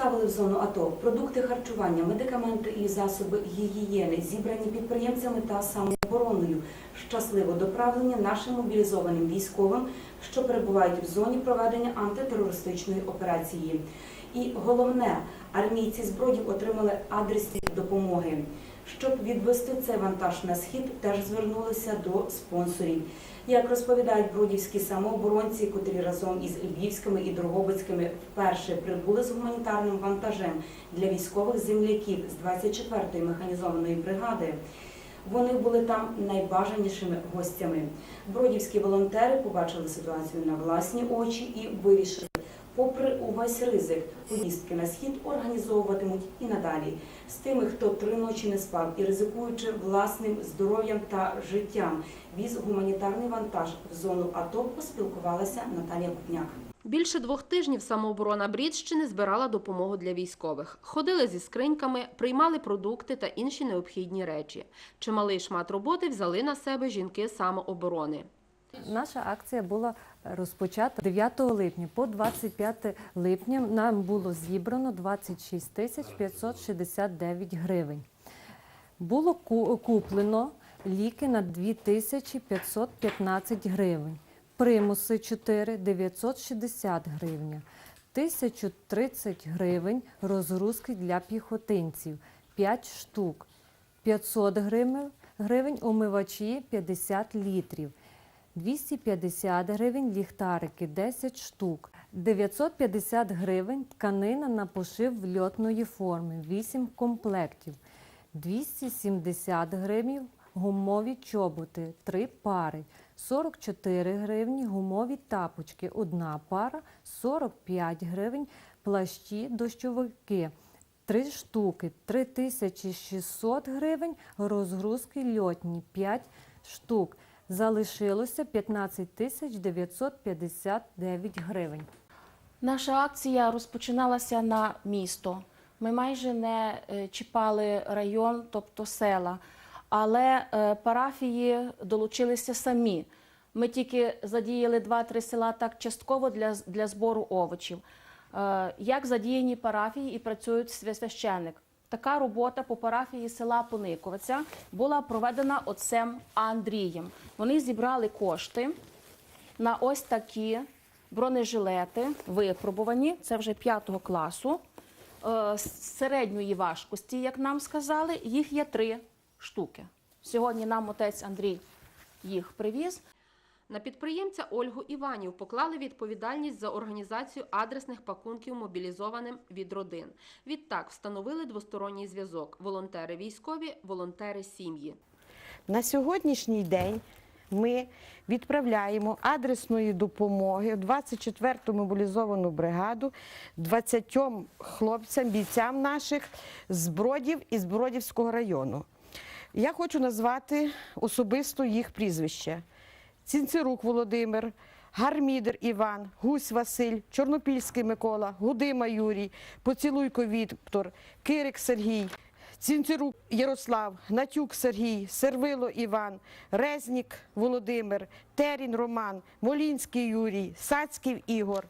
доставили в зону АТО продукти харчування, медикаменти і засоби гігієни, зібрані підприємцями та самообороною, щасливо доправлені нашим мобілізованим військовим, що перебувають в зоні проведення антитерористичної операції. І головне, армійці збродів отримали адресні допомоги. Щоб відвести цей вантаж на схід, теж звернулися до спонсорів. Як розповідають бродівські самооборонці, котрі разом із львівськими і дрогобицькими вперше прибули з гуманітарним вантажем для військових земляків з 24-ї механізованої бригади. Вони були там найбажанішими гостями. Бродівські волонтери побачили ситуацію на власні очі і вирішили, попри увесь ризик, поїздки на схід організовуватимуть і надалі з тими, хто три ночі не спав і ризикуючи власним здоров'ям та життям, віз гуманітарний вантаж в зону АТО, поспілкувалася Наталія Купняк. Більше двох тижнів самооборона Брідщини збирала допомогу для військових. Ходили зі скриньками, приймали продукти та інші необхідні речі. Чималий шмат роботи взяли на себе жінки самооборони. Наша акція була розпочата 9 липня. По 25 липня нам було зібрано 26 тисяч 569 гривень. Було куплено ліки на 2515 гривень, примуси 4 960 гривень, 1030 гривень розгрузки для піхотинців 5 штук, 500 гривень, умивачі 50 літрів. 250 гривень ліхтарики 10 штук, 950 гривень тканина на пошив льотної форми 8 комплектів, 270 гривень гумові чоботи 3 пари, 44 гривні гумові тапочки 1 пара, 45 гривень плащі дощовики 3 штуки, 3600 гривень розгрузки льотні 5 штук. Залишилося 15 тисяч 959 гривень. Наша акція розпочиналася на місто. Ми майже не е, чіпали район, тобто села, але е, парафії долучилися самі. Ми тільки задіяли 2-3 села так частково для, для збору овочів. Е, Як задіяні парафії і працюють свя- священник. Така робота по парафії села Пониковиця була проведена отцем Андрієм. Вони зібрали кошти на ось такі бронежилети, випробувані, це вже п'ятого класу, е, середньої важкості, як нам сказали, їх є три штуки. Сьогодні нам отець Андрій їх привіз. На підприємця Ольгу Іванів поклали відповідальність за організацію адресних пакунків мобілізованим від родин. Відтак встановили двосторонній зв'язок: волонтери військові, волонтери сім'ї. На сьогоднішній день ми відправляємо адресної допомоги в 24-ту мобілізовану бригаду 20 хлопцям, бійцям наших з Бродів і з Бродівського району. Я хочу назвати особисто їх прізвища: Цінцирук Володимир, Гармідер Іван, Гусь Василь, Чорнопільський Микола, Гудима Юрій, Поцілуйко Віктор, Кирик Сергій, Цінцирук Ярослав, Натюк Сергій, Сервило Іван, Резнік Володимир, Терін Роман, Молінський Юрій, Сацьків Ігор.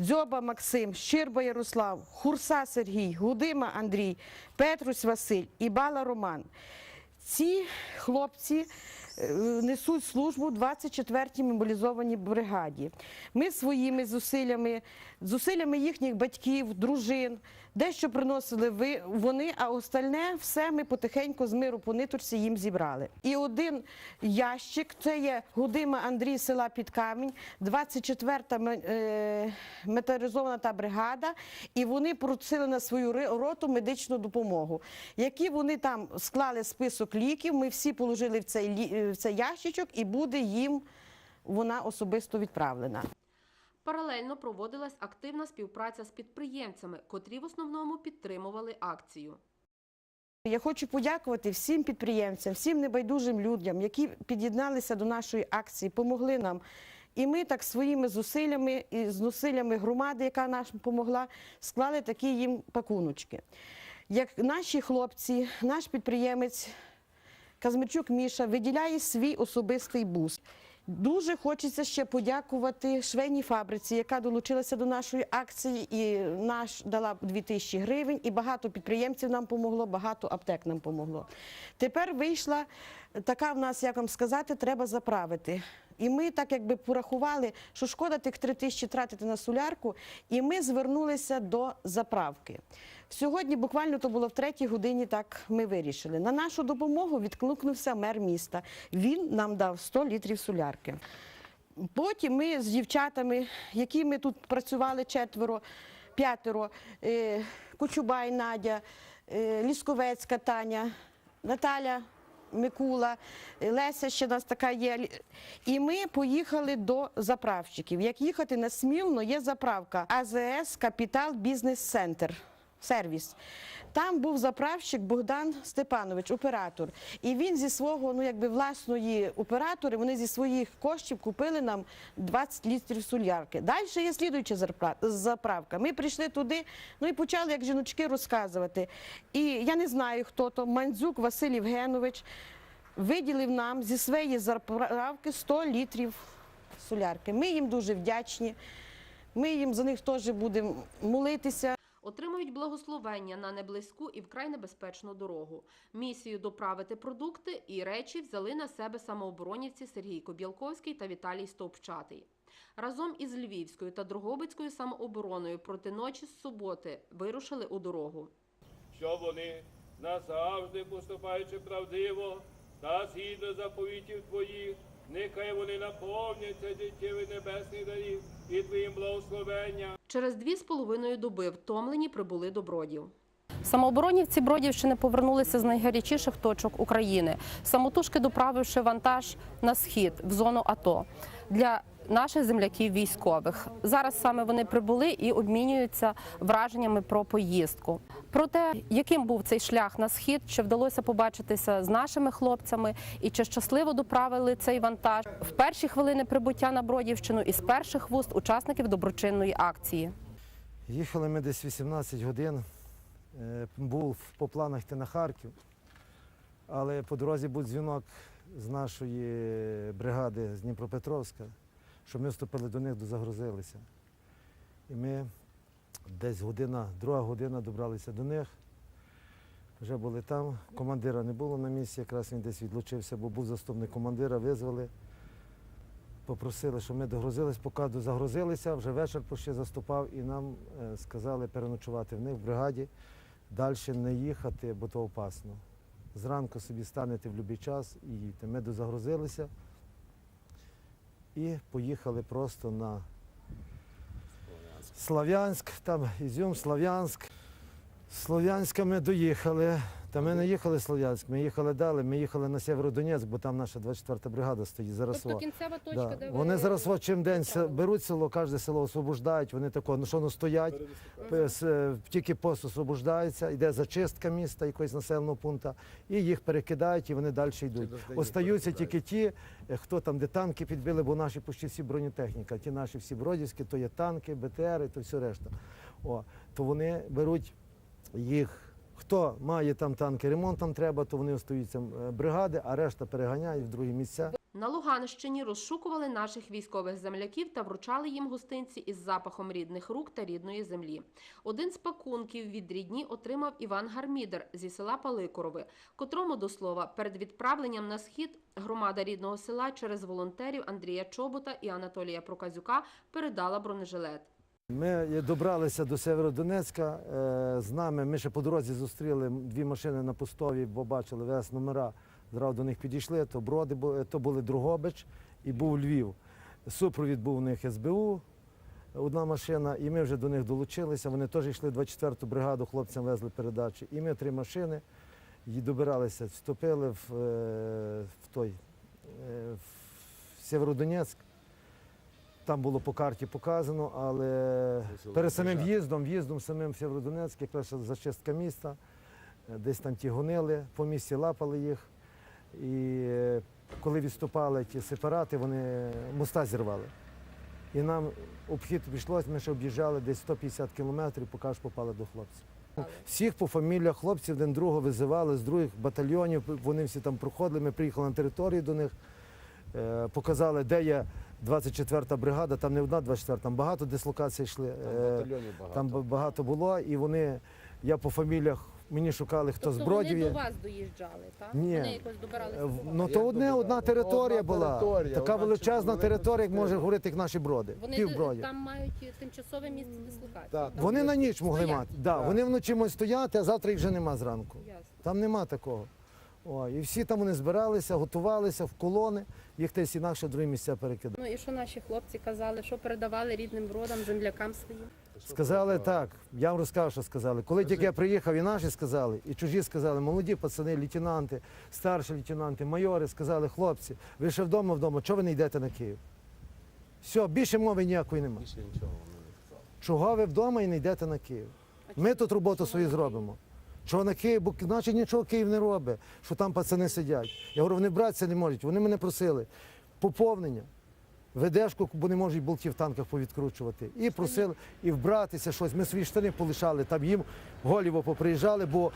Дзьоба Максим, Щирба Ярослав, Хурса Сергій, Гудима Андрій, Петрусь Василь і Бала Роман. Ці хлопці е, несуть службу в 24-й мобілізованій бригаді. Ми своїми зусиллями, зусиллями їхніх батьків, дружин, дещо приносили ви, вони, а остальне все ми потихеньку з миру по ниточці їм зібрали. І один ящик це є Гудима Андрій села Підкамінь, 24-та ме- е, металізована та бригада, і вони просили на свою роту медичну допомогу. Які вони там склали список ліків, ми всі положили в цей, в цей ящичок, і буде їм вона особисто відправлена. Паралельно проводилась активна співпраця з підприємцями, котрі в основному підтримували акцію. Я хочу подякувати всім підприємцям, всім небайдужим людям, які під'єдналися до нашої акції, помогли нам. І ми так своїми зусиллями і з зусиллями громади, яка нам допомогла, склали такі їм пакуночки. Як наші хлопці, наш підприємець Казмирчук Міша виділяє свій особистий бус. Дуже хочеться ще подякувати швейній фабриці, яка долучилася до нашої акції і наш дала 2000 гривень. І багато підприємців нам помогло, багато аптек нам помогло. Тепер вийшла така в нас, як вам сказати, треба заправити. І ми так якби порахували, що шкода тих 3 тисячі тратити на солярку, і ми звернулися до заправки. Сьогодні, буквально то було в третій годині, так ми вирішили. На нашу допомогу відкликнувся мер міста. Він нам дав 100 літрів солярки. Потім ми з дівчатами, які ми тут працювали четверо, п'ятеро, е, Кочубай Надя, е, Лісковецька Таня, Наталя Микула, е, Леся ще нас така є. І ми поїхали до заправщиків. Як їхати на Смілно, є заправка АЗС Капітал Бізнес Центр. Сервіс. Там був заправщик Богдан Степанович, оператор. І він зі свого, ну якби власної оператори, вони зі своїх коштів купили нам 20 літрів солярки. Далі є слідуюча заправка. Ми прийшли туди, ну і почали як жіночки розказувати. І я не знаю, хто то, Мандзюк Василь Євгенович виділив нам зі своєї заправки 100 літрів солярки. Ми їм дуже вдячні. Ми їм за них теж будемо молитися. Отримують благословення на неблизьку і вкрай небезпечну дорогу. Місію доправити продукти і речі взяли на себе самооборонівці Сергій Кобілковський та Віталій Стовпчатий. Разом із Львівською та Дрогобицькою самообороною проти ночі з суботи вирушили у дорогу. що вони назавжди поступаючи правдиво та згідно заповітів твоїх, нехай вони наповняться життєвих небесних дарів і твоїм благословенням. Через дві з половиною доби втомлені прибули до Бродів. Самооборонівці Бродівщини повернулися з найгарячіших точок України, самотужки доправивши вантаж на схід в зону АТО для наших земляків військових. Зараз саме вони прибули і обмінюються враженнями про поїздку. Про те, яким був цей шлях на схід, чи вдалося побачитися з нашими хлопцями, і чи щасливо доправили цей вантаж в перші хвилини прибуття на Бродівщину із перших вуст учасників доброчинної акції. Їхали ми десь 18 годин. Е, Був по планах йти на Харків, але по дорозі був дзвінок з нашої бригади з Дніпропетровська, що ми вступили до них, загрузилися. І ми десь година, друга година добралися до них. Вже були там. Командира не було на місці, якраз він десь відлучився, бо був заступник командира, визвали. Попросили, щоб ми догрузились, поки загрузилися, вже вечір почти заступав, і нам е, сказали переночувати в них в бригаді, далі не їхати, бо то опасно. Зранку собі станете в будь-який час і їдьте. Ми дозагрузилися і поїхали просто на Слов'янськ, там Ізюм, Слов'янськ. Слов'янська ми доїхали. Та ми не їхали в Слов'янськ, ми їхали далі, ми їхали на Сєвєродонецьк, бо там наша 24-та бригада стоїть зараз. во. кінцева Да. Вони зараз чим день се- беруть село, кожне село освобождають. Вони тако, ну що ну стоять, п- с- е, тільки пост освобождається, йде зачистка міста, якогось населеного пункту, і їх перекидають, і вони далі йдуть. Остаються тільки ті, е, хто там, де танки підбили, бо наші почти всі бронетехніка. Ті наші всі бродівські, то є танки, БТРи, то все решта. О, то вони беруть їх. Хто має там танки, ремонт там треба, то вони остаються е, бригади, а решта переганяють в другі місця. На Луганщині розшукували наших військових земляків та вручали їм гостинці із запахом рідних рук та рідної землі. Один з пакунків від рідні отримав Іван Гармідер зі села Паликорове, котрому до слова перед відправленням на схід громада рідного села через волонтерів Андрія Чобота і Анатолія Проказюка передала бронежилет. Ми добралися до Северодонецька. е, З нами ми ще по дорозі зустріли дві машини на пустові, бо бачили вес номера. Зразу до них підійшли. То броди то були Другобич і був Львів. Супровід був у них СБУ, одна машина, і ми вже до них долучилися. Вони теж йшли 24-ту бригаду, хлопцям везли передачі. І ми три машини і добиралися, вступили в, е, в той е, в Сєвєродонецьк. Там було по карті показано, але перед самим в'їздом, в'їздом самим в Сєвєродонецьк, якраз зачистка міста, е, десь там ті гонили, по місті лапали їх. І е, коли відступали ті сепарати, вони моста зірвали. І нам обхід прийшлось, ми ще об'їжджали десь 150 кілометрів, поки аж попали до хлопців. Всіх по фаміліях хлопців один другого визивали з других батальйонів, вони всі там проходили, ми приїхали на територію до них. е, показали, де є 24-та бригада, там не одна 24, там багато дислокацій йшли. е, Там багато було, і вони, я по фаміліях, мені шукали, хто з бродів є. вас доїжджали, так? Ні. Вони якось добиралися. Е, Ну то одне, одна територія Одна була. територія, така одна величезна територія, як може говорити, як наші броди. Півбродів. мають тимчасове місце дислокації. Так, Вони на ніч могли Стоять. мати. Да, Так. Вони вночі можуть стояти, а завтра їх вже нема зранку. Ясно. Там нема такого. О, і всі там вони збиралися, готувалися в колони, їх десь інакше в другі місця перекидали. Ну і що наші хлопці казали, що передавали рідним бродам, землякам своїм? Сказали так, я вам розкажу, що сказали. Коли тільки я приїхав, і наші сказали, і чужі сказали, молоді пацани, лейтенанти, старші лейтенанти, майори сказали, хлопці, ви ще вдома вдома, чого ви не йдете на Київ? Все, більше мови ніякої немає. Більше нічого не. Чого ви вдома і не йдете на Київ? Ми тут роботу свою зробимо. Чого на Київ? Бо значить нічого Київ не робить, що там пацани сидять. Я говорю, вони братися не можуть. Вони мене просили поповнення. Ведешку, бо не можуть болтів в танках повідкручувати. І просили, і вбратися щось. Ми свої штани полишали, там їм голіво поприїжджали, бо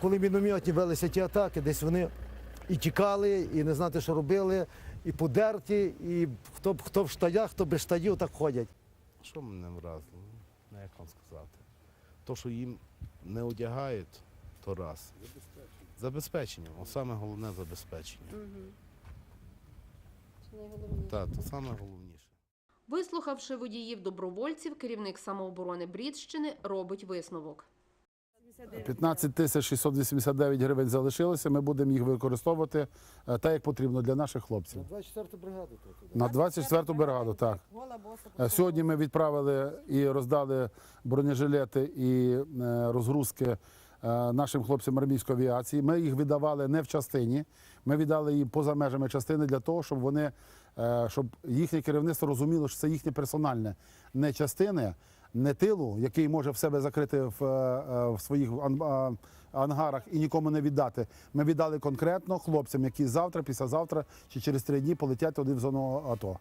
коли мінометні велися ті атаки, десь вони і тікали, і не знати, що робили, і подерті, і хто, хто в штаях, хто без штанів, так ходять. Що мене вразило? Ну, як вам сказати? То, що їм не одягають, то раз. Забезпечення. О, саме головне забезпечення. Так, то саме головніше. Вислухавши водіїв добровольців, керівник самооборони Брідщини робить висновок. 15 тисяч 689 гривень залишилося. Ми будемо їх використовувати е, так, як потрібно для наших хлопців. 24-ту бригаду. На 24-ту бригаду, так. Е, Сьогодні ми відправили і роздали бронежилети і е, розгрузки е, нашим хлопцям армійської авіації. Ми їх віддавали не в частині, ми віддали їм поза межами частини для того, щоб вони, е, щоб їхнє керівництво розуміло, що це їхнє персональне, не частини, не тилу, який може в себе закрити в, е, е, в своїх ангарах і нікому не віддати. Ми віддали конкретно хлопцям, які завтра, післязавтра чи через три дні полетять туди в зону АТО.